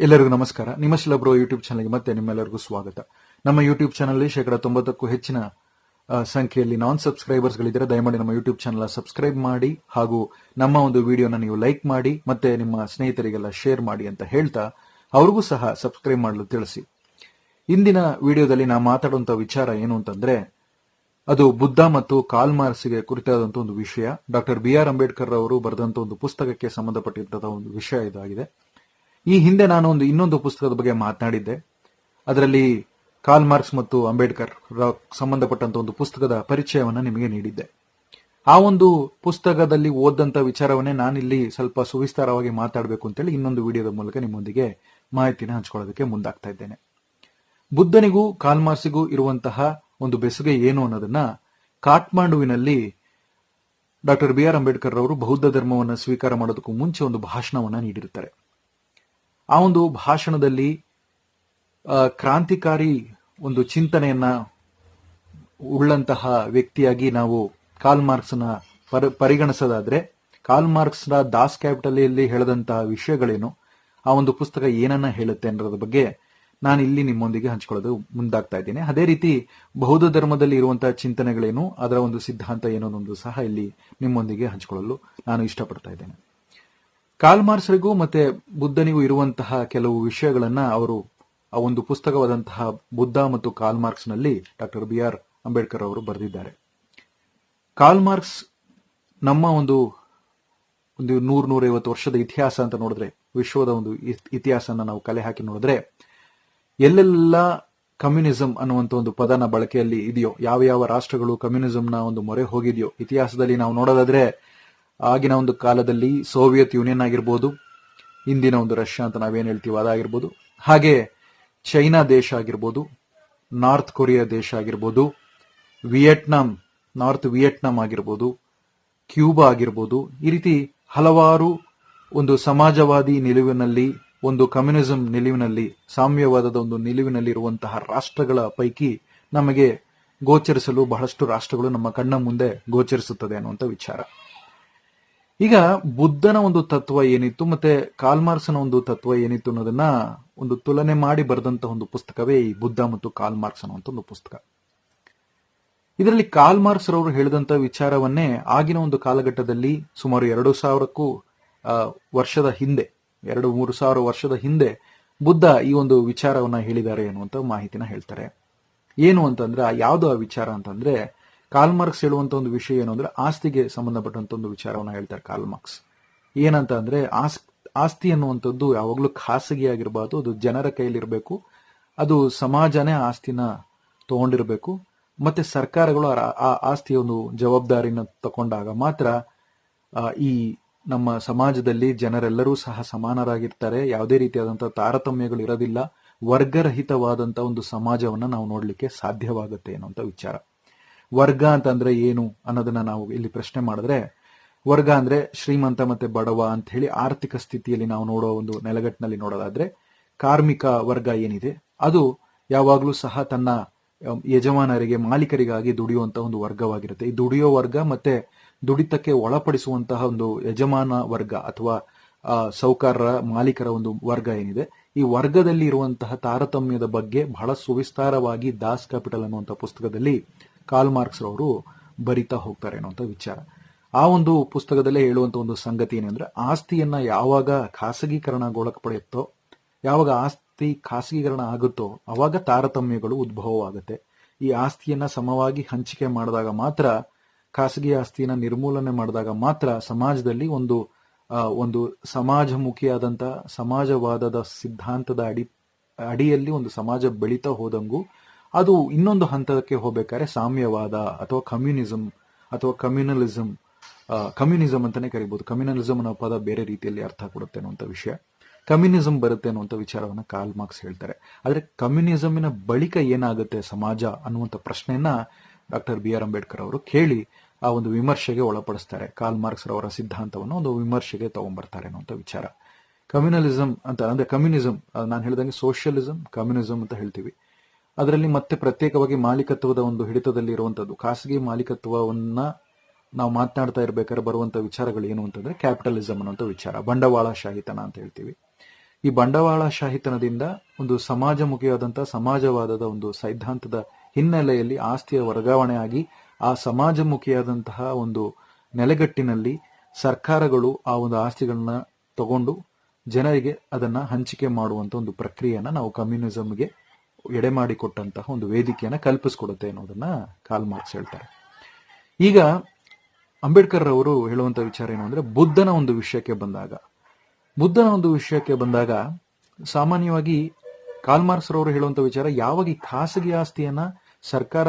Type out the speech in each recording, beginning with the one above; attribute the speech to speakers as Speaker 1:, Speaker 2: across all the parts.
Speaker 1: ಎಲ್ಲರಿಗೂ ನಮಸ್ಕಾರ. ನಿಮ್ಮ ಶಿಲಬ್ರೋ ಯೂಟ್ಯೂಬ್ ಚಾನಲ್ಗೆ ಮತ್ತೆ ನಿಮ್ಮೆಲ್ಲರಿಗೂ ಸ್ವಾಗತ. ನಮ್ಮ ಯೂಟ್ಯೂಬ್ ಚಾನಲ್ ಶೇಕಡ ತೊಂಬತ್ತಕ್ಕೂ ಹೆಚ್ಚಿನ ಸಂಖ್ಯೆಯಲ್ಲಿ ನಾನ್ ಸಬ್ಸ್ಕ್ರೈಬರ್ಸ್ ಗಳಿದ್ರೆ ದಯಮಾಡಿ ನಮ್ಮ ಯೂಟ್ಯೂಬ್ ಚಾನಲ್ ಸಬ್ಸ್ಕ್ರೈಬ್ ಮಾಡಿ ಹಾಗೂ ನಮ್ಮ ಒಂದು ವಿಡಿಯೋನ ನೀವು ಲೈಕ್ ಮಾಡಿ ಮತ್ತೆ ನಿಮ್ಮ ಸ್ನೇಹಿತರಿಗೆಲ್ಲ ಶೇರ್ ಮಾಡಿ ಅಂತ ಹೇಳ್ತಾ ಅವ್ರಿಗೂ ಸಹ ಸಬ್ಸ್ಕ್ರೈಬ್ ಮಾಡಲು ತಿಳಿಸಿ. ಇಂದಿನ ವಿಡಿಯೋದಲ್ಲಿ ನಾ ಮಾತಾಡುವಂತ ವಿಚಾರ ಏನು ಅಂತಂದ್ರೆ, ಅದು ಬುದ್ಧ ಮತ್ತು ಕಾಲ್ಮಾರ್ಸಿಗೆ ಕುರಿತಾದಂತ ಒಂದು ವಿಷಯ. ಡಾಕ್ಟರ್ ಬಿ ಆರ್ ಅಂಬೇಡ್ಕರ್ ಅವರು ಬರೆದಂತ ಒಂದು ಪುಸ್ತಕಕ್ಕೆ ಸಂಬಂಧಪಟ್ಟಿದ್ದ ಒಂದು ವಿಷಯ ಇದಾಗಿದೆ. ಈ ಹಿಂದೆ ನಾನು ಒಂದು ಇನ್ನೊಂದು ಪುಸ್ತಕದ ಬಗ್ಗೆ ಮಾತನಾಡಿದ್ದೆ. ಅದರಲ್ಲಿ ಕಾಲ್ ಮಾರ್ಕ್ಸ್ ಮತ್ತು ಅಂಬೇಡ್ಕರ್ ಸಂಬಂಧಪಟ್ಟಂತ ಒಂದು ಪುಸ್ತಕದ ಪರಿಚಯವನ್ನು ನಿಮಗೆ ನೀಡಿದ್ದೆ. ಆ ಒಂದು ಪುಸ್ತಕದಲ್ಲಿ ಓದಂತ ವಿಚಾರವನ್ನೇ ನಾನಿಲ್ಲಿ ಸ್ವಲ್ಪ ಸುವಿಸ್ತಾರವಾಗಿ ಮಾತಾಡಬೇಕು ಅಂತೇಳಿ ಇನ್ನೊಂದು ವಿಡಿಯೋದ ಮೂಲಕ ನಿಮ್ಮೊಂದಿಗೆ ಮಾಹಿತಿನ ಹಂಚ್ಕೊಳ್ಳೋದಕ್ಕೆ ಮುಂದಾಗ್ತಾ ಇದ್ದೇನೆ. ಬುದ್ಧನಿಗೂ ಕಾಲ್ಮಾರ್ಸಿಗೂ ಇರುವಂತಹ ಒಂದು ಬೆಸುಗೆ ಏನು ಅನ್ನೋದನ್ನ ಕಾಠ್ಮಾಂಡುವಿನಲ್ಲಿ ಡಾಕ್ಟರ್ ಬಿ ಆರ್ ಅಂಬೇಡ್ಕರ್ ಅವರು ಬೌದ್ಧ ಧರ್ಮವನ್ನು ಸ್ವೀಕಾರ ಮಾಡೋದಕ್ಕೂ ಮುಂಚೆ ಒಂದು ಭಾಷಣವನ್ನ ನೀಡಿರುತ್ತಾರೆ. ಆ ಒಂದು ಭಾಷಣದಲ್ಲಿ ಕ್ರಾಂತಿಕಾರಿ ಒಂದು ಚಿಂತನೆಯನ್ನ ಉಳ್ಳಂತಹ ವ್ಯಕ್ತಿಯಾಗಿ ನಾವು ಕಾಲ್ ಮಾರ್ಕ್ಸ್ನ ಪರ, ಪರಿಗಣಿಸೋದಾದ್ರೆ ಕಾಲ್ ಮಾರ್ಕ್ಸ್ನ ದಾಸ್ ಕ್ಯಾಪಿಟಲಿಯಲ್ಲಿ ಹೇಳದಂತಹ ವಿಷಯಗಳೇನು, ಆ ಒಂದು ಪುಸ್ತಕ ಏನನ್ನ ಹೇಳುತ್ತೆ ಅನ್ನೋದ್ರ ಬಗ್ಗೆ ನಾನು ಇಲ್ಲಿ ನಿಮ್ಮೊಂದಿಗೆ ಹಂಚಿಕೊಳ್ಳೋದು ಮುಂದಾಗ್ತಾ ಇದ್ದೇನೆ. ಅದೇ ರೀತಿ ಬೌದ್ಧ ಧರ್ಮದಲ್ಲಿ ಇರುವಂತಹ ಚಿಂತನೆಗಳೇನು, ಅದರ ಒಂದು ಸಿದ್ಧಾಂತ ಏನೋ ಒಂದು ಸಹ ಇಲ್ಲಿ ನಿಮ್ಮೊಂದಿಗೆ ಹಂಚಿಕೊಳ್ಳಲು ನಾನು ಇಷ್ಟಪಡ್ತಾ ಇದ್ದೇನೆ. ಕಾಲ್ ಮಾರ್ಕ್ಸ್ರಿಗೂ ಮತ್ತೆ ಬುದ್ಧನಿಗೂ ಇರುವಂತಹ ಕೆಲವು ವಿಷಯಗಳನ್ನ ಅವರು, ಆ ಒಂದು ಪುಸ್ತಕವಾದಂತಹ ಬುದ್ಧ ಮತ್ತು ಕಾಲ್ ಮಾರ್ಕ್ಸ್ನಲ್ಲಿ ಡಾಕ್ಟರ್ ಬಿ ಆರ್ ಅಂಬೇಡ್ಕರ್ ಅವರು ಬರೆದಿದ್ದಾರೆ. ಕಾಲ್ಮಾರ್ಕ್ಸ್ ನಮ್ಮ ಒಂದು ಒಂದು ನೂರ್ ನೂರೈವತ್ತು ವರ್ಷದ ಇತಿಹಾಸ ಅಂತ ನೋಡಿದ್ರೆ, ವಿಶ್ವದ ಒಂದು ಇತ್- ಇತಿಹಾಸನ ನಾವು ಕಲೆ ಹಾಕಿ ನೋಡಿದ್ರೆ, ಎಲ್ಲೆಲ್ಲ ಕಮ್ಯುನಿಸಂ ಅನ್ನುವಂತ ಒಂದು ಪದನ ಬಳಕೆಯಲ್ಲಿ ಇದೆಯೋ ಯಾವ ಯಾವ ರಾಷ್ಟ್ರಗಳು ಕಮ್ಯುನಿಸಂನ ಒಂದು ಮೊರೆ ಹೋಗಿದೆಯೋ, ಇತಿಹಾಸದಲ್ಲಿ ನಾವು ನೋಡೋದಾದ್ರೆ ಆಗಿನ ಒಂದು ಕಾಲದಲ್ಲಿ ಸೋವಿಯತ್ ಯೂನಿಯನ್ ಆಗಿರ್ಬೋದು, ಇಂದಿನ ಒಂದು ರಷ್ಯಾ ಅಂತ ನಾವೇನು ಹೇಳ್ತೀವಿ ಅದಾಗಿರ್ಬೋದು, ಹಾಗೆ ಚೈನಾ ದೇಶ ಆಗಿರ್ಬೋದು, ನಾರ್ತ್ ಕೊರಿಯಾ ದೇಶ ಆಗಿರ್ಬೋದು, ವಿಯೆಟ್ನಾಂ, ನಾರ್ತ್ ವಿಯೆಟ್ನಾಂ ಆಗಿರ್ಬೋದು, ಕ್ಯೂಬಾ ಆಗಿರ್ಬೋದು, ಈ ರೀತಿ ಹಲವಾರು ಒಂದು ಸಮಾಜವಾದಿ ನಿಲುವಿನಲ್ಲಿ, ಒಂದು ಕಮ್ಯುನಿಸಂ ನಿಲುವಿನಲ್ಲಿ, ಸಾಮ್ಯವಾದದ ಒಂದು ನಿಲುವಿನಲ್ಲಿ ಇರುವಂತಹ ರಾಷ್ಟ್ರಗಳ ಪೈಕಿ ನಮಗೆ ಗೋಚರಿಸಲು ಬಹಳಷ್ಟು ರಾಷ್ಟ್ರಗಳು ನಮ್ಮ ಕಣ್ಣ ಮುಂದೆ ಗೋಚರಿಸುತ್ತದೆ ಅನ್ನುವಂಥ ವಿಚಾರ. ಈಗ ಬುದ್ಧನ ಒಂದು ತತ್ವ ಏನಿತ್ತು ಮತ್ತೆ ಕಾಲ್ಮಾರ್ಕ್ಸ್ನ ಒಂದು ತತ್ವ ಏನಿತ್ತು ಅನ್ನೋದನ್ನ ಒಂದು ತುಲನೆ ಮಾಡಿ ಬರೆದಂತ ಒಂದು ಪುಸ್ತಕವೇ ಈ ಬುದ್ಧ ಮತ್ತು ಕಾಲ್ಮಾರ್ಕ್ಸ್ ಅನ್ನುವಂಥ ಒಂದು ಪುಸ್ತಕ. ಇದರಲ್ಲಿ ಕಾಲ್ಮಾರ್ಕ್ಸ್ ರವರು ಹೇಳಿದಂತ ವಿಚಾರವನ್ನೇ ಆಗಿನ ಒಂದು ಕಾಲಘಟ್ಟದಲ್ಲಿ ಸುಮಾರು ಎರಡು ಸಾವಿರಕ್ಕೂ ವರ್ಷದ ಹಿಂದೆ, ಎರಡು ಮೂರು ಸಾವಿರ ವರ್ಷದ ಹಿಂದೆ ಬುದ್ಧ ಈ ಒಂದು ವಿಚಾರವನ್ನ ಹೇಳಿದ್ದಾರೆ ಅನ್ನುವಂತ ಮಾಹಿತಿನ ಹೇಳ್ತಾರೆ. ಏನು ಅಂತಂದ್ರೆ ಯಾವ್ದು ಆ ವಿಚಾರ ಅಂತಂದ್ರೆ ಕಾಲ್ ಮಾರ್ಕ್ಸ್ ಹೇಳುವಂತ ಒಂದು ವಿಷಯ ಏನು ಅಂದ್ರೆ ಆಸ್ತಿಗೆ ಸಂಬಂಧಪಟ್ಟಂತ ಒಂದು ವಿಚಾರವನ್ನ ಹೇಳ್ತಾರೆ ಕಾಲ್ ಮಾರ್ಕ್ಸ್ ಏನಂತ ಅಂದ್ರೆ ಆಸ್ ಆಸ್ತಿ ಅನ್ನುವಂಥದ್ದು ಯಾವಾಗ್ಲೂ ಖಾಸಗಿಯಾಗಿರ್ಬಾರ್ದು ಅದು ಜನರ ಕೈಯಲ್ಲಿರಬೇಕು ಅದು ಸಮಾಜನೇ ಆಸ್ತಿನ ತಗೊಂಡಿರಬೇಕು, ಮತ್ತೆ ಸರ್ಕಾರಗಳು ಆ- ಆಸ್ತಿಯ ಒಂದು ಜವಾಬ್ದಾರಿನ ತಗೊಂಡಾಗ ಮಾತ್ರ ಈ ನಮ್ಮ ಸಮಾಜದಲ್ಲಿ ಜನರೆಲ್ಲರೂ ಸಹ ಸಮಾನರಾಗಿರ್ತಾರೆ, ಯಾವುದೇ ರೀತಿಯಾದಂತಹ ತಾರತಮ್ಯಗಳು ಇರೋದಿಲ್ಲ, ವರ್ಗರಹಿತವಾದಂತ ಒಂದು ಸಮಾಜವನ್ನ ನಾವು ನೋಡ್ಲಿಕ್ಕೆ ಸಾಧ್ಯವಾಗುತ್ತೆ ಅನ್ನುವಂಥ ವಿಚಾರ. ವರ್ಗ ಅಂತಂದ್ರೆ ಏನು ಅನ್ನೋದನ್ನ ನಾವು ಇಲ್ಲಿ ಪ್ರಶ್ನೆ ಮಾಡಿದ್ರೆ, ವರ್ಗ ಅಂದ್ರೆ ಶ್ರೀಮಂತ ಮತ್ತೆ ಬಡವ ಅಂತ ಹೇಳಿ ಆರ್ಥಿಕ ಸ್ಥಿತಿಯಲ್ಲಿ ನಾವು ನೋಡೋ ಒಂದು ನೆಲಗಟ್ಟಿನಲ್ಲಿ ನೋಡೋದಾದ್ರೆ ಕಾರ್ಮಿಕ ವರ್ಗ ಏನಿದೆ, ಅದು ಯಾವಾಗಲೂ ಸಹ ತನ್ನ ಯಜಮಾನರಿಗೆ, ಮಾಲೀಕರಿಗಾಗಿ ದುಡಿಯುವಂತ ಒಂದು ವರ್ಗವಾಗಿರುತ್ತೆ. ಈ ದುಡಿಯೋ ವರ್ಗ ಮತ್ತೆ ದುಡಿತಕ್ಕೆ ಒಳಪಡಿಸುವಂತಹ ಒಂದು ಯಜಮಾನ ವರ್ಗ ಅಥವಾ ಸೌಕಾರರ, ಮಾಲೀಕರ ಒಂದು ವರ್ಗ ಏನಿದೆ, ಈ ವರ್ಗದಲ್ಲಿ ಇರುವಂತಹ ತಾರತಮ್ಯದ ಬಗ್ಗೆ ಬಹಳ ಸುವಿಸ್ತಾರವಾಗಿ ದಾಸ್ ಕ್ಯಾಪಿಟಲ್ ಅನ್ನುವಂತಹ ಪುಸ್ತಕದಲ್ಲಿ ಕಾಲ್ ಮಾರ್ಕ್ಸ್ ರವರು ಬರಿತಾ ಹೋಗ್ತಾರೆ ಅನ್ನುವಂಥ ವಿಚಾರ. ಆ ಒಂದು ಪುಸ್ತಕದಲ್ಲೇ ಹೇಳುವಂತ ಒಂದು ಸಂಗತಿ ಏನಂದ್ರೆ, ಆಸ್ತಿಯನ್ನ ಯಾವಾಗ ಖಾಸಗೀಕರಣಗೊಳಪಡುತ್ತೋ ಯಾವಾಗ ಆಸ್ತಿ ಖಾಸಗೀಕರಣ ಆಗುತ್ತೋ, ಅವಾಗ ತಾರತಮ್ಯಗಳು ಉದ್ಭವವಾಗುತ್ತೆ. ಈ ಆಸ್ತಿಯನ್ನ ಸಮವಾಗಿ ಹಂಚಿಕೆ ಮಾಡಿದಾಗ ಮಾತ್ರ, ಖಾಸಗಿ ಆಸ್ತಿಯನ್ನ ನಿರ್ಮೂಲನೆ ಮಾಡಿದಾಗ ಮಾತ್ರ ಸಮಾಜದಲ್ಲಿ ಒಂದು ಒಂದು ಸಮಾಜಮುಖಿಯಾದಂತ ಸಮಾಜವಾದದ ಸಿದ್ಧಾಂತದ ಅಡಿ, ಅಡಿಯಲ್ಲಿ ಒಂದು ಸಮಾಜ ಬೆಳೀತಾ ಹೋದಂಗೂ ಅದು ಇನ್ನೊಂದು ಹಂತಕ್ಕೆ ಹೋಗ್ಬೇಕಾದ್ರೆ ಸಾಮ್ಯವಾದ ಅಥವಾ ಕಮ್ಯುನಿಸಂ ಅಥವಾ ಕಮ್ಯುನಲಿಸಂ ಕಮ್ಯುನಿಸಂ ಅಂತಾನೆ ಕರಿಬಹುದು ಕಮ್ಯುನಲಿಸಂ ಅನ್ನೋ ಪದ ಬೇರೆ ರೀತಿಯಲ್ಲಿ ಅರ್ಥ ಕೊಡುತ್ತೆ ಅನ್ನುವಂಥ ವಿಷಯ. ಕಮ್ಯುನಿಸಂ ಬರುತ್ತೆ ಅನ್ನುವಂಥ ವಿಚಾರವನ್ನು ಕಾಲ್ ಮಾರ್ಕ್ಸ್ ಹೇಳ್ತಾರೆ. ಆದರೆ ಕಮ್ಯುನಿಸಮಿನ ಬಳಿಕ ಏನಾಗುತ್ತೆ ಸಮಾಜ ಅನ್ನುವಂಥ ಪ್ರಶ್ನೆಯನ್ನ ಡಾಕ್ಟರ್ ಬಿ ಆರ್ ಅಂಬೇಡ್ಕರ್ ಅವರು ಕೇಳಿ ಆ ಒಂದು ವಿಮರ್ಶೆಗೆ ಒಳಪಡಿಸ್ತಾರೆ. ಕಾಲ್ ಮಾರ್ಕ್ಸ್ ರವರ ಸಿದ್ಧಾಂತವನ್ನು ಒಂದು ವಿಮರ್ಶೆಗೆ ತಗೊಂಡ್ಬರ್ತಾರೆ ಅನ್ನುವಂಥ ವಿಚಾರ. ಕಮ್ಯುನಲಿಸಂ ಅಂತ ಅಂದ್ರೆ ಕಮ್ಯುನಿಸಂ ನಾನು ಹೇಳಿದಂಗೆ ಸೋಷಿಯಲಿಸಂ ಕಮ್ಯುನಿಸಂ ಅಂತ ಹೇಳ್ತೀವಿ. ಅದರಲ್ಲಿ ಮತ್ತೆ ಪ್ರತ್ಯೇಕವಾಗಿ ಮಾಲೀಕತ್ವದ ಒಂದು ಹಿಡಿತದಲ್ಲಿ ಇರುವಂತದ್ದು. ಖಾಸಗಿ ಮಾಲೀಕತ್ವವನ್ನ ನಾವು ಮಾತನಾಡ್ತಾ ಇರಬೇಕಾದ್ರೆ ಬರುವಂತ ವಿಚಾರಗಳು ಏನು ಅಂತಂದ್ರೆ ಕ್ಯಾಪಿಟಲಿಸಂ ಅನ್ನುವಂಥ ವಿಚಾರ. ಬಂಡವಾಳಶಾಹಿತನ ಅಂತ ಹೇಳ್ತೀವಿ. ಈ ಬಂಡವಾಳಶಾಹಿತನದಿಂದ ಒಂದು ಸಮಾಜಮುಖಿಯಾದಂತಹ ಸಮಾಜವಾದದ ಒಂದು ಸೈದ್ಧಾಂತದ ಹಿನ್ನೆಲೆಯಲ್ಲಿ ಆಸ್ತಿಯ ವರ್ಗಾವಣೆ ಆಗಿ ಆ ಸಮಾಜಮುಖಿಯಾದಂತಹ ಒಂದು ನೆಲೆಗಟ್ಟಿನಲ್ಲಿ ಸರ್ಕಾರಗಳು ಆ ಒಂದು ಆಸ್ತಿಗಳನ್ನ ತಗೊಂಡು ಜನರಿಗೆ ಅದನ್ನ ಹಂಚಿಕೆ ಮಾಡುವಂತ ಒಂದು ಪ್ರಕ್ರಿಯೆಯನ್ನ ನಾವು ಕಮ್ಯುನಿಸಂಗೆ ಎಡೆ ಮಾಡಿಕೊಟ್ಟಂತಹ ಒಂದು ವೇದಿಕೆಯನ್ನ ಕಲ್ಪಿಸ್ಕೊಡುತ್ತೆ ಅನ್ನೋದನ್ನ ಕಾಲ್ ಮಾರ್ಕ್ಸ್ ಹೇಳ್ತಾರೆ. ಈಗ ಅಂಬೇಡ್ಕರ್ ಅವರು ಹೇಳುವಂತ ವಿಚಾರ ಏನು ಅಂದ್ರೆ ಬುದ್ಧನ ಒಂದು ವಿಷಯಕ್ಕೆ ಬಂದಾಗ. ಬುದ್ಧನ ಒಂದು ವಿಷಯಕ್ಕೆ ಬಂದಾಗ ಸಾಮಾನ್ಯವಾಗಿ ಕಾಲ್ಮಾರ್ಕ್ಸ್ ರವರು ಹೇಳುವಂತ ವಿಚಾರ ಯಾವಾಗ ಈ ಖಾಸಗಿ ಆಸ್ತಿಯನ್ನ ಸರ್ಕಾರ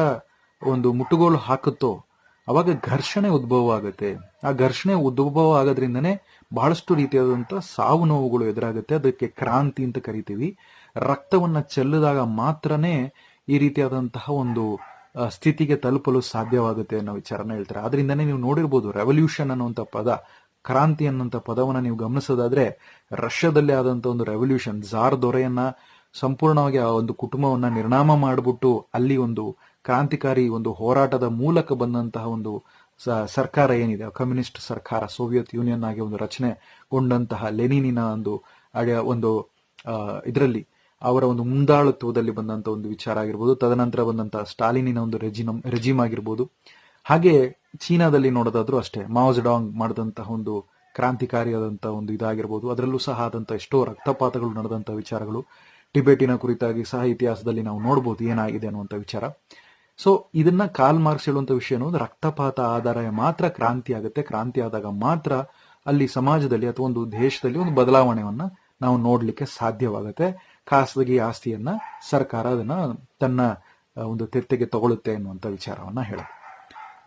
Speaker 1: ಒಂದು ಮುಟ್ಟುಗೋಲು ಹಾಕುತ್ತೋ, ಅವಾಗ ಘರ್ಷಣೆ ಉದ್ಭವ ಆಗುತ್ತೆ ಆ ಘರ್ಷಣೆ ಉದ್ಭವ ಆಗೋದ್ರಿಂದನೇ ಬಹಳಷ್ಟು ರೀತಿಯಾದಂಥ ಸಾವು ನೋವುಗಳು ಎದುರಾಗುತ್ತೆ. ಅದಕ್ಕೆ ಕ್ರಾಂತಿ ಅಂತ ಕರಿತೀವಿ. ರಕ್ತವನ್ನು ಚೆಲ್ಲಿದಾಗ ಮಾತ್ರನೇ ಈ ರೀತಿಯಾದಂತಹ ಒಂದು ಸ್ಥಿತಿಗೆ ತಲುಪಲು ಸಾಧ್ಯವಾಗುತ್ತೆ ಅನ್ನೋ ವಿಚಾರನ ಹೇಳ್ತಾರೆ. ಅದರಿಂದನೇ ನೀವು ನೋಡಿರ್ಬೋದು, ರೆವಲ್ಯೂಷನ್ ಅನ್ನುವಂಥ ಪದ, ಕ್ರಾಂತಿ ಅನ್ನುವಂಥ ಪದವನ್ನು ನೀವು ಗಮನಿಸೋದಾದ್ರೆ, ರಷ್ಯಾದಲ್ಲಿ ಆದಂಥ ಒಂದು ರೆವಲ್ಯೂಷನ್ ಜಾರ್ ದೊರೆಯನ್ನ ಸಂಪೂರ್ಣವಾಗಿ ಆ ಒಂದು ಕುಟುಂಬವನ್ನ ನಿರ್ನಾಮ ಮಾಡಿಬಿಟ್ಟು ಅಲ್ಲಿ ಒಂದು ಕ್ರಾಂತಿಕಾರಿ ಒಂದು ಹೋರಾಟದ ಮೂಲಕ ಬಂದಂತಹ ಒಂದು ಸರ್ಕಾರ ಏನಿದೆ? ಕಮ್ಯುನಿಸ್ಟ್ ಸರ್ಕಾರ, ಸೋವಿಯತ್ ಯೂನಿಯನ್ ಆಗಿ ಒಂದು ರಚನೆಗೊಂಡಂತಹ ಲೆನಿನಿನ ಒಂದು ಒಂದು ಇದರಲ್ಲಿ ಅವರ ಒಂದು ಮುಂದಾಳತ್ವದಲ್ಲಿ ಬಂದಂತ ಒಂದು ವಿಚಾರ ಆಗಿರ್ಬೋದು, ತದನಂತರ ಬಂದಂತಹ ಸ್ಟಾಲಿನಿನ ಒಂದು ರೆಜಿನಮ್, ರೆಜಿಮ್ ಆಗಿರ್ಬೋದು. ಹಾಗೆ ಚೀನಾದಲ್ಲಿ ನೋಡೋದಾದ್ರೂ ಅಷ್ಟೇ ಮಾವಜಡಾಂಗ್ ಮಾಡಿದಂತಹ ಒಂದು ಕ್ರಾಂತಿಕಾರಿಯಾದಂತಹ ಒಂದು ಇದಾಗಿರ್ಬೋದು. ಅದರಲ್ಲೂ ಸಹ ಆದಂತಹ ಎಷ್ಟೋ ರಕ್ತಪಾತಗಳು ನಡೆದಂತಹ ವಿಚಾರಗಳು. ಟಿಬೆಟಿನ ಕುರಿತಾಗಿ ಸಹ ಇತಿಹಾಸದಲ್ಲಿ ನಾವು ನೋಡಬಹುದು ಏನಾಗಿದೆ ಅನ್ನುವಂಥ ವಿಚಾರ. ಸೊ ಇದನ್ನ ಕಾಲ್ ಮಾರ್ಕ್ಸ್ ಹೇಳುವಂತ ವಿಷಯ ಅನ್ನೋದು ರಕ್ತಪಾತ ಆಧಾರ ಮಾತ್ರ ಕ್ರಾಂತಿ ಆಗುತ್ತೆ. ಕ್ರಾಂತಿ ಆದಾಗ ಮಾತ್ರ ಅಲ್ಲಿ ಸಮಾಜದಲ್ಲಿ ಅಥವಾ ಒಂದು ದೇಶದಲ್ಲಿ ಒಂದು ಬದಲಾವಣೆಯನ್ನ ನಾವು ನೋಡ್ಲಿಕ್ಕೆ ಸಾಧ್ಯವಾಗುತ್ತೆ. ಖಾಸಗಿ ಆಸ್ತಿಯನ್ನ ಸರ್ಕಾರ ಅದನ್ನ ತನ್ನ ಒಂದು ತೆತ್ತೆಗೆ ತಗೊಳುತ್ತೆ ಅನ್ನುವಂಥ ವಿಚಾರವನ್ನ ಹೇಳ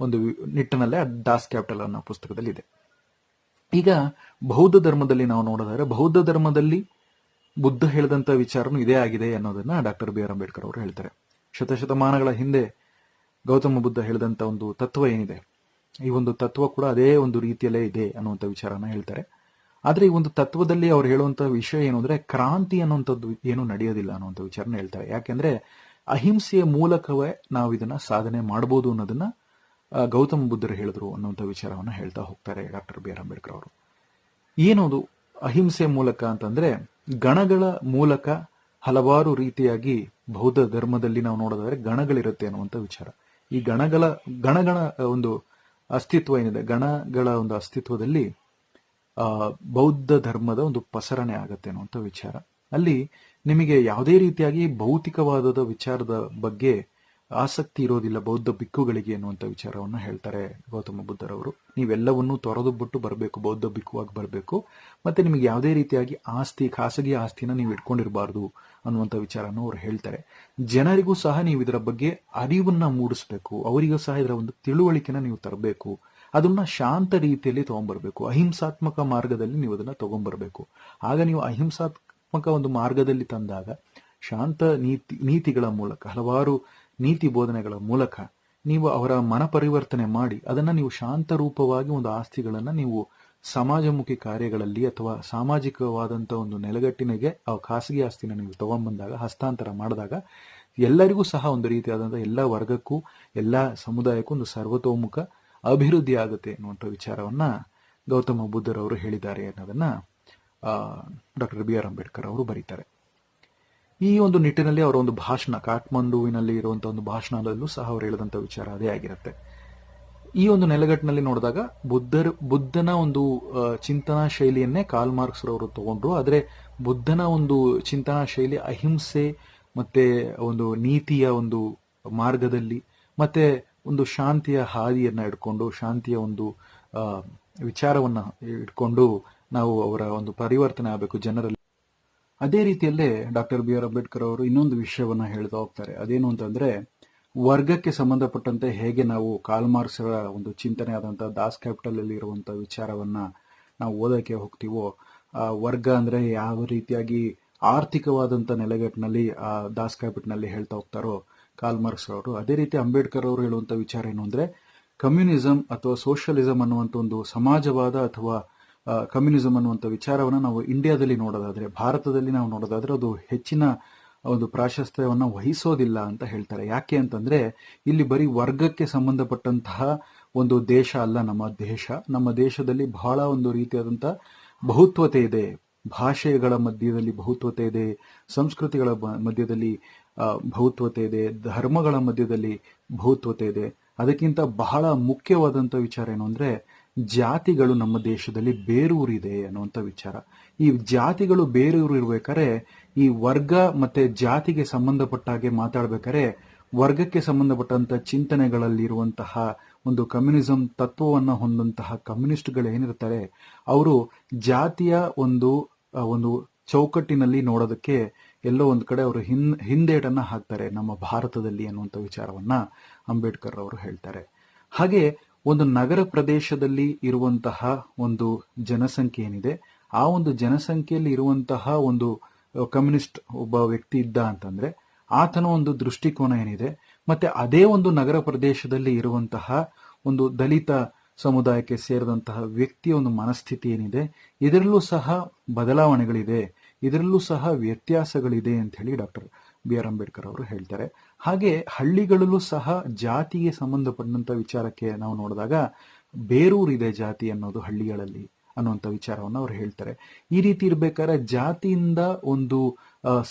Speaker 1: ಒಂದು ನಿಟ್ಟಿನಲ್ಲೇ ಡಾಸ್ ಕ್ಯಾಪಿಟಲ್ ಅನ್ನೋ ಪುಸ್ತಕದಲ್ಲಿ ಇದೆ. ಈಗ ಬೌದ್ಧ ಧರ್ಮದಲ್ಲಿ ನಾವು ನೋಡೋದಾದ್ರೆ ಬೌದ್ಧ ಧರ್ಮದಲ್ಲಿ ಬುದ್ಧ ಹೇಳಿದಂತ ವಿಚಾರನೂ ಇದೇ ಆಗಿದೆ ಅನ್ನೋದನ್ನ ಡಾಕ್ಟರ್ ಬಿ ಆರ್ ಅಂಬೇಡ್ಕರ್ ಅವರು ಹೇಳ್ತಾರೆ. ಶತಶತಮಾನಗಳ ಹಿಂದೆ ಗೌತಮ ಬುದ್ಧ ಹೇಳಿದಂಥ ಒಂದು ತತ್ವ ಏನಿದೆ? ಈ ಒಂದು ತತ್ವ ಕೂಡ ಅದೇ ಒಂದು ರೀತಿಯಲ್ಲೇ ಇದೆ ಅನ್ನುವಂಥ ವಿಚಾರನ ಹೇಳ್ತಾರೆ. ಆದರೆ ಈ ಒಂದು ತತ್ವದಲ್ಲಿ ಅವ್ರು ಹೇಳುವಂಥ ವಿಷಯ ಏನು ಅಂದರೆ ಕ್ರಾಂತಿ ಅನ್ನುವಂಥದ್ದು ಏನು ನಡೆಯೋದಿಲ್ಲ ಅನ್ನುವಂಥ ವಿಚಾರನ ಹೇಳ್ತಾರೆ. ಯಾಕೆಂದ್ರೆ ಅಹಿಂಸೆಯ ಮೂಲಕವೇ ನಾವು ಇದನ್ನ ಸಾಧನೆ ಮಾಡಬಹುದು ಅನ್ನೋದನ್ನ ಗೌತಮ ಬುದ್ಧರು ಹೇಳಿದ್ರು ಅನ್ನುವಂಥ ವಿಚಾರವನ್ನು ಹೇಳ್ತಾ ಹೋಗ್ತಾರೆ ಡಾಕ್ಟರ್ ಬಿ ಆರ್ ಅಂಬೇಡ್ಕರ್ ಅವರು. ಏನೋದು ಅಹಿಂಸೆ ಮೂಲಕ ಅಂತಂದ್ರೆ ಗಣಗಳ ಮೂಲಕ ಹಲವಾರು ರೀತಿಯಾಗಿ ಬೌದ್ಧ ಧರ್ಮದಲ್ಲಿ ನಾವು ನೋಡೋದಾದ್ರೆ ಗಣಗಳಿರುತ್ತೆ ಅನ್ನುವಂಥ ವಿಚಾರ. ಈ ಗಣಗಳ ಗಣಗಳ ಒಂದು ಅಸ್ತಿತ್ವ ಏನಿದೆ? ಗಣಗಳ ಒಂದು ಅಸ್ತಿತ್ವದಲ್ಲಿ ಬೌದ್ಧ ಧರ್ಮದ ಒಂದು ಪಸರಣೆ ಆಗತ್ತೆ ಅನ್ನುವಂಥ ವಿಚಾರ. ಅಲ್ಲಿ ನಿಮಗೆ ಯಾವುದೇ ರೀತಿಯಾಗಿ ಭೌತಿಕವಾದದ ವಿಚಾರದ ಬಗ್ಗೆ ಆಸಕ್ತಿ ಇರೋದಿಲ್ಲ ಬೌದ್ಧ ಬಿಕ್ಕುಗಳಿಗೆ ಅನ್ನುವಂಥ ವಿಚಾರವನ್ನು ಹೇಳ್ತಾರೆ ಗೌತಮ ಬುದ್ಧರವರು. ನೀವೆಲ್ಲವನ್ನೂ ತೊರೆದು ಬಿಟ್ಟು ಬರಬೇಕು, ಬೌದ್ಧ ಬಿಕ್ಕುವಾಗಿ ಬರಬೇಕು. ಮತ್ತೆ ನಿಮಗೆ ಯಾವುದೇ ರೀತಿಯಾಗಿ ಆಸ್ತಿ, ಖಾಸಗಿ ಆಸ್ತಿನ ನೀವು ಇಟ್ಕೊಂಡಿರಬಾರ್ದು ಅನ್ನುವಂಥ ವಿಚಾರನ ಅವ್ರು ಹೇಳ್ತಾರೆ. ಜನರಿಗೂ ಸಹ ನೀವು ಇದರ ಬಗ್ಗೆ ಅರಿವನ್ನ ಮೂಡಿಸ್ಬೇಕು. ಅವರಿಗೂ ಸಹ ಇದರ ಒಂದು ತಿಳುವಳಿಕೆನ ನೀವು ತರಬೇಕು. ಅದನ್ನ ಶಾಂತ ರೀತಿಯಲ್ಲಿ ತಗೊಂಡ್ಬರ್ಬೇಕು ಅಹಿಂಸಾತ್ಮಕ ಮಾರ್ಗದಲ್ಲಿ ನೀವು ಅದನ್ನ ತಗೊಂಡ್ಬರ್ಬೇಕು ಆಗ ನೀವು ಅಹಿಂಸಾತ್ಮಕ ಒಂದು ಮಾರ್ಗದಲ್ಲಿ ತಂದಾಗ ಶಾಂತ ನೀತಿ, ನೀತಿಗಳ ಮೂಲಕ ಹಲವಾರು ನೀತಿ ಬೋಧನೆಗಳ ಮೂಲಕ ನೀವು ಅವರ ಮನ ಪರಿವರ್ತನೆ ಮಾಡಿ ಅದನ್ನ ನೀವು ಶಾಂತ ರೂಪವಾಗಿ ಒಂದು ಆಸ್ತಿಗಳನ್ನ ನೀವು ಸಮಾಜಮುಖಿ ಕಾರ್ಯಗಳಲ್ಲಿ ಅಥವಾ ಸಾಮಾಜಿಕವಾದಂಥ ಒಂದು ನೆಲೆಗಟ್ಟಿನಿಗೆ ಆ ಖಾಸಗಿ ಆಸ್ತಿನ ನೀವು ತಗೊಂಡ್ಬಂದಾಗ ಹಸ್ತಾಂತರ ಮಾಡಿದಾಗ ಎಲ್ಲರಿಗೂ ಸಹ ಒಂದು ರೀತಿಯಾದಂತಹ ಎಲ್ಲ ವರ್ಗಕ್ಕೂ, ಎಲ್ಲ ಸಮುದಾಯಕ್ಕೂ ಒಂದು ಸರ್ವತೋಮುಖ ಅಭಿವೃದ್ಧಿ ಆಗುತ್ತೆ ಅನ್ನುವಂಥ ವಿಚಾರವನ್ನ ಗೌತಮ ಬುದ್ಧರವರು ಹೇಳಿದ್ದಾರೆ ಅನ್ನೋದನ್ನ ಡಾಕ್ಟರ್ ಬಿ ಆರ್ ಅಂಬೇಡ್ಕರ್ ಅವರು ಬರೀತಾರೆ. ಈ ಒಂದು ನಿಟ್ಟಿನಲ್ಲಿ ಅವರ ಒಂದು ಭಾಷಣ, ಕಾಠ್ಮಂಡುವಿನಲ್ಲಿ ಇರುವಂತಹ ಒಂದು ಭಾಷಣದಲ್ಲೂ ಸಹ ಅವರು ಹೇಳಿದಂತ ವಿಚಾರ ಅದೇ ಆಗಿರುತ್ತೆ. ಈ ಒಂದು ನೆಲೆಗಟ್ಟಿನಲ್ಲಿ ನೋಡಿದಾಗ ಬುದ್ಧರ, ಬುದ್ಧನ ಒಂದು ಚಿಂತನಾ ಶೈಲಿಯನ್ನೇ ಕಾಲ್ ಮಾರ್ಕ್ಸ್ ರವರು ತಗೊಂಡ್ರು. ಆದರೆ ಬುದ್ಧನ ಒಂದು ಚಿಂತನಾ ಶೈಲಿ ಅಹಿಂಸೆ, ಮತ್ತೆ ಒಂದು ನೀತಿಯ ಒಂದು ಮಾರ್ಗದಲ್ಲಿ, ಮತ್ತೆ ಒಂದು ಶಾಂತಿಯ ಹಾದಿಯನ್ನ ಇಟ್ಕೊಂಡು ಶಾಂತಿಯ ಒಂದು ವಿಚಾರವನ್ನ ಇಟ್ಕೊಂಡು ನಾವು ಅವರ ಒಂದು ಪರಿವರ್ತನೆ ಆಗಬೇಕು, ಜನರಲ್ಲಿ ಅದೇ ರೀತಿಯಲ್ಲೇ ಡಾಕ್ಟರ್ ಬಿ ಆರ್ ಅಂಬೇಡ್ಕರ್ ಅವರು ಇನ್ನೊಂದು ವಿಷಯವನ್ನ ಹೇಳ್ತಾ ಹೋಗ್ತಾರೆ. ಅದೇನು ಅಂತಂದ್ರೆ, ವರ್ಗಕ್ಕೆ ಸಂಬಂಧಪಟ್ಟಂತೆ ಹೇಗೆ ನಾವು ಕಾಲ್ ಮಾರ್ಕ್ಸ್ರ ಒಂದು ಚಿಂತನೆ ಆದಂತಹ ದಾಸ್ ಕ್ಯಾಪಿಟಲ್ ಅಲ್ಲಿ ಇರುವಂತಹ ವಿಚಾರವನ್ನ ನಾವು ಓದಕ್ಕೆ ಹೋಗ್ತೀವೋ ವರ್ಗ ಅಂದ್ರೆ ಯಾವ ರೀತಿಯಾಗಿ ಆರ್ಥಿಕವಾದಂತ ನೆಲೆಗಟ್ಟಿನಲ್ಲಿ ಆ ದಾಸ್ ಕ್ಯಾಪಿಟ್ನಲ್ಲಿ ಹೇಳ್ತಾ ಹೋಗ್ತಾರೋ ಮಾರ್ಕ್ಸ್ ಅವರು. ಅದೇ ರೀತಿ ಅಂಬೇಡ್ಕರ್ ಅವರು ಹೇಳುವಂತ ವಿಚಾರ ಏನು ಅಂದ್ರೆ, ಕಮ್ಯುನಿಸಂ ಅಥವಾ ಸೋಷಿಯಲಿಸಂ ಅನ್ನುವಂಥ ಒಂದು ಸಮಾಜವಾದ ಅಥವಾ ಕಮ್ಯುನಿಸಂ ಅನ್ನುವಂಥ ವಿಚಾರವನ್ನ ನಾವು ಇಂಡಿಯಾದಲ್ಲಿ ನೋಡೋದಾದ್ರೆ, ಭಾರತದಲ್ಲಿ ನಾವು ನೋಡೋದಾದ್ರೆ ಅದು ಹೆಚ್ಚಿನ ಒಂದು ಪ್ರಾಶಸ್ತ್ಯವನ್ನು ವಹಿಸೋದಿಲ್ಲ ಅಂತ ಹೇಳ್ತಾರೆ. ಯಾಕೆ ಅಂತಂದ್ರೆ, ಇಲ್ಲಿ ಬರೀ ವರ್ಗಕ್ಕೆ ಸಂಬಂಧಪಟ್ಟಂತಹ ಒಂದು ದೇಶ ಅಲ್ಲ ನಮ್ಮ ದೇಶ. ನಮ್ಮ ದೇಶದಲ್ಲಿ ಬಹಳ ಒಂದು ರೀತಿಯಾದಂಥ ಬಹುತ್ವತೆ ಇದೆ. ಭಾಷೆಗಳ ಮಧ್ಯದಲ್ಲಿ ಬಹುತ್ವತೆ ಇದೆ, ಸಂಸ್ಕೃತಿಗಳ ಮಧ್ಯದಲ್ಲಿ ಬಹುತ್ವತೆ ಇದೆ, ಧರ್ಮಗಳ ಮಧ್ಯದಲ್ಲಿ ಬಹುತ್ವತೆ ಇದೆ. ಅದಕ್ಕಿಂತ ಬಹಳ ಮುಖ್ಯವಾದಂತ ವಿಚಾರ ಏನು ಅಂದ್ರೆ ಜಾತಿಗಳು ನಮ್ಮ ದೇಶದಲ್ಲಿ ಬೇರೂರಿದೆ ಅನ್ನುವಂಥ ವಿಚಾರ. ಈ ಜಾತಿಗಳು ಬೇರೂರು ಇರ್ಬೇಕಾದ್ರೆ ಈ ವರ್ಗ ಮತ್ತೆ ಜಾತಿಗೆ ಸಂಬಂಧಪಟ್ಟ ಹಾಗೆ ಮಾತಾಡ್ಬೇಕಾದ್ರೆ ವರ್ಗಕ್ಕೆ ಸಂಬಂಧಪಟ್ಟಂತ ಚಿಂತನೆಗಳಲ್ಲಿರುವಂತಹ ಒಂದು ಕಮ್ಯುನಿಸಂ ತತ್ವವನ್ನು ಹೊಂದಂತಹ ಕಮ್ಯುನಿಸ್ಟ್ಗಳು ಏನಿರ್ತಾರೆ, ಅವರು ಜಾತಿಯ ಒಂದು ಒಂದು ಚೌಕಟ್ಟಿನಲ್ಲಿ ನೋಡೋದಕ್ಕೆ ಎಲ್ಲೋ ಒಂದು ಕಡೆ ಅವರು ಹಿನ್, ಹಿಂದೇಟನ್ನ ಹಾಕ್ತಾರೆ ನಮ್ಮ ಭಾರತದಲ್ಲಿ ಅನ್ನುವಂಥ ವಿಚಾರವನ್ನ ಅಂಬೇಡ್ಕರ್ ಅವರು ಹೇಳ್ತಾರೆ. ಹಾಗೆ ಒಂದು ನಗರ ಪ್ರದೇಶದಲ್ಲಿ ಇರುವಂತಹ ಒಂದು ಜನಸಂಖ್ಯೆ ಏನಿದೆ ಆ ಒಂದು ಜನಸಂಖ್ಯೆಯಲ್ಲಿ ಇರುವಂತಹ ಒಂದು ಕಮ್ಯುನಿಸ್ಟ್ ಒಬ್ಬ ವ್ಯಕ್ತಿ ಇದ್ದ ಅಂತಂದ್ರೆ, ಆತನ ಒಂದು ದೃಷ್ಟಿಕೋನ ಏನಿದೆ, ಮತ್ತೆ ಅದೇ ಒಂದು ನಗರ ಪ್ರದೇಶದಲ್ಲಿ ಇರುವಂತಹ ಒಂದು ದಲಿತ ಸಮುದಾಯಕ್ಕೆ ಸೇರಿದಂತಹ ವ್ಯಕ್ತಿಯ ಒಂದು ಮನಸ್ಥಿತಿ ಏನಿದೆ, ಇದರಲ್ಲೂ ಸಹ ಬದಲಾವಣೆಗಳಿದೆ, ಇದರಲ್ಲೂ ಸಹ ವ್ಯತ್ಯಾಸಗಳಿದೆ ಅಂತ ಹೇಳಿ ಡಾಕ್ಟರ್ ಬಿ ಆರ್ ಅಂಬೇಡ್ಕರ್ ಅವರು ಹೇಳ್ತಾರೆ. ಹಾಗೆ ಹಳ್ಳಿಗಳಲ್ಲೂ ಸಹ ಜಾತಿಗೆ ಸಂಬಂಧಪಟ್ಟಂತ ವಿಚಾರಕ್ಕೆ ನಾವು ನೋಡಿದಾಗ ಬೇರೂರಿದೆ ಜಾತಿ ಅನ್ನೋದು ಹಳ್ಳಿಗಳಲ್ಲಿ ಅನ್ನುವಂಥ ವಿಚಾರವನ್ನು ಅವ್ರು ಹೇಳ್ತಾರೆ. ಈ ರೀತಿ ಇರ್ಬೇಕಾದ್ರೆ ಜಾತಿಯಿಂದ ಒಂದು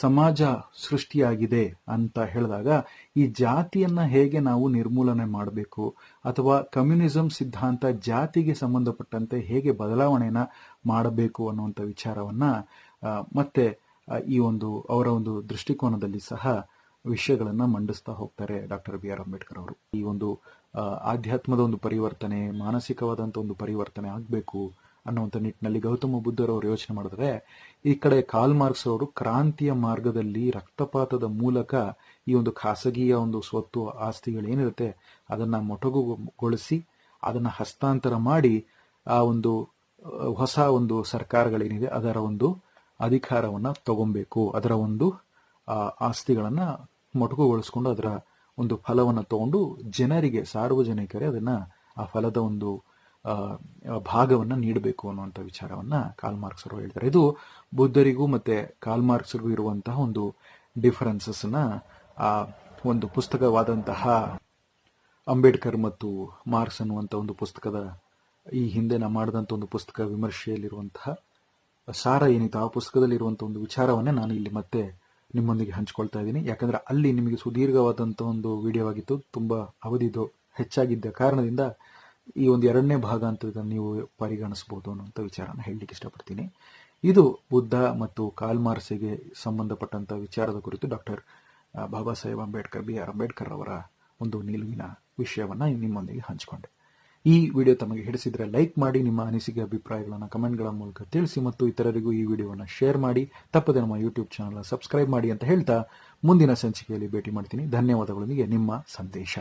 Speaker 1: ಸಮಾಜ ಸೃಷ್ಟಿಯಾಗಿದೆ ಅಂತ ಹೇಳಿದಾಗ ಈ ಜಾತಿಯನ್ನ ಹೇಗೆ ನಾವು ನಿರ್ಮೂಲನೆ ಮಾಡಬೇಕು ಅಥವಾ ಕಮ್ಯುನಿಸಂ ಸಿದ್ಧಾಂತ ಜಾತಿಗೆ ಸಂಬಂಧಪಟ್ಟಂತೆ ಹೇಗೆ ಬದಲಾವಣೆಯನ್ನ ಮಾಡಬೇಕು ಅನ್ನುವಂಥ ವಿಚಾರವನ್ನ ಮತ್ತೆ ಈ ಒಂದು, ಅವರ ಒಂದು ದೃಷ್ಟಿಕೋನದಲ್ಲಿ ಸಹ ವಿಷಯಗಳನ್ನ ಮಂಡಿಸ್ತಾ ಹೋಗ್ತಾರೆ ಡಾಕ್ಟರ್ ಬಿ ಆರ್ ಅಂಬೇಡ್ಕರ್ ಅವರು. ಈ ಒಂದು ಆಧ್ಯಾತ್ಮದ ಒಂದು ಪರಿವರ್ತನೆ ಮಾನಸಿಕವಾದಂಥ ಒಂದು ಪರಿವರ್ತನೆ ಆಗಬೇಕು ಅನ್ನುವಂಥ ನಿಟ್ಟಿನಲ್ಲಿ ಗೌತಮ ಬುದ್ಧರವರು ಯೋಚನೆ ಮಾಡಿದ್ರೆ, ಈ ಕಡೆ ಕಾಲ್ ಮಾರ್ಕ್ಸ್ ಅವರು ಕ್ರಾಂತಿಯ ಮಾರ್ಗದಲ್ಲಿ ರಕ್ತಪಾತದ ಮೂಲಕ ಈ ಒಂದು ಖಾಸಗಿಯ ಒಂದು ಸ್ವತ್ತು, ಆಸ್ತಿಗಳು ಏನಿರುತ್ತೆ ಅದನ್ನ ಮೊಟಗುಗೊಳಿಸಿ ಅದನ್ನ ಹಸ್ತಾಂತರ ಮಾಡಿ ಆ ಒಂದು ಹೊಸ ಒಂದು ಸರ್ಕಾರಗಳೇನಿದೆ ಅದರ ಒಂದು ಅಧಿಕಾರವನ್ನ ತಗೊಬೇಕು. ಅದರ ಒಂದು ಆಸ್ತಿಗಳನ್ನು ಆಸ್ತಿಗಳನ್ನ ಮೊಟಕುಗೊಳಿಸ್ಕೊಂಡು ಅದರ ಒಂದು ಫಲವನ್ನು ತಗೊಂಡು ಜನರಿಗೆ ಸಾರ್ವಜನಿಕರೇ ಅದನ್ನ ಆ ಫಲದ ಒಂದು ಭಾಗವನ್ನು ನೀಡಬೇಕು ಅನ್ನುವಂಥ ವಿಚಾರವನ್ನ ಕಾಲ್ ಮಾರ್ಕ್ಸ್ ಅವರು ಹೇಳ್ತಾರೆ. ಇದು ಬುದ್ಧರಿಗೂ ಮತ್ತೆ ಕಾಲ್ ಮಾರ್ಕ್ಸ್ಗೂ ಇರುವಂತಹ ಒಂದು ಡಿಫರೆನ್ಸಸ್ನ, ಆ, ಒಂದು ಪುಸ್ತಕವಾದಂತಹ ಅಂಬೇಡ್ಕರ್ ಮತ್ತು ಮಾರ್ಕ್ಸ್ ಅನ್ನುವಂಥ ಒಂದು ಪುಸ್ತಕದ, ಈ ಹಿಂದೆ ನಾ ಮಾಡಿದಂಥ ಒಂದು ಪುಸ್ತಕ ವಿಮರ್ಶೆಯಲ್ಲಿರುವಂತಹ, ಸಾರ ಏನಿತ್ತು ಆ ಪುಸ್ತಕದಲ್ಲಿರುವಂಥ ಒಂದು ವಿಚಾರವನ್ನೇ ನಾನು ಇಲ್ಲಿ ಮತ್ತೆ ನಿಮ್ಮೊಂದಿಗೆ ಹಂಚ್ಕೊಳ್ತಾ ಇದ್ದೀನಿ. ಯಾಕಂದ್ರೆ ಅಲ್ಲಿ ನಿಮಗೆ ಸುದೀರ್ಘವಾದಂಥ ಒಂದು ವಿಡಿಯೋ ಆಗಿತ್ತು ತುಂಬ ಅವಧಿದು ಹೆಚ್ಚಾಗಿದ್ದ ಕಾರಣದಿಂದ ಈ ಒಂದು ಎರಡನೇ ಭಾಗ ಅಂತ ನೀವು ಪರಿಗಣಿಸಬಹುದು ಅನ್ನುವಂಥ ವಿಚಾರನ ಹೇಳಲಿಕ್ಕೆ ಇಷ್ಟಪಡ್ತೀನಿ. ಇದು ಬುದ್ಧ ಮತ್ತು ಕಾಲ್ಮಾರ್ಸಿಗೆ ಸಂಬಂಧಪಟ್ಟಂಥ ವಿಚಾರದ ಕುರಿತು doctor Baba Saheb Ambedkar, B R Ambedkar ಅವರ ಒಂದು ನಿಲುವಿನ ವಿಷಯವನ್ನು ನಿಮ್ಮೊಂದಿಗೆ ಹಂಚಿಕೊಂಡೆ. ಈ ವಿಡಿಯೋ ತಮಗೆ ಹಿಡಿಸಿದ್ರೆ ಲೈಕ್ ಮಾಡಿ, ನಿಮ್ಮ ಅನಿಸಿಕೆ, ಅಭಿಪ್ರಾಯಗಳನ್ನು ಕಮೆಂಟ್ಗಳ ಮೂಲಕ ತಿಳಿಸಿ ಮತ್ತು ಇತರರಿಗೂ ಈ ವಿಡಿಯೋವನ್ನು ಶೇರ್ ಮಾಡಿ. ತಪ್ಪದೆ ನಮ್ಮ ಯೂಟ್ಯೂಬ್ ಚಾನಲ್ ಸಬ್ಸ್ಕ್ರೈಬ್ ಮಾಡಿ ಅಂತ ಹೇಳ್ತಾ ಮುಂದಿನ ಸಂಚಿಕೆಯಲ್ಲಿ ಭೇಟಿ ಮಾಡ್ತೀನಿ. ಧನ್ಯವಾದಗಳೊಂದಿಗೆ ನಿಮ್ಮ ಸಂದೇಶ.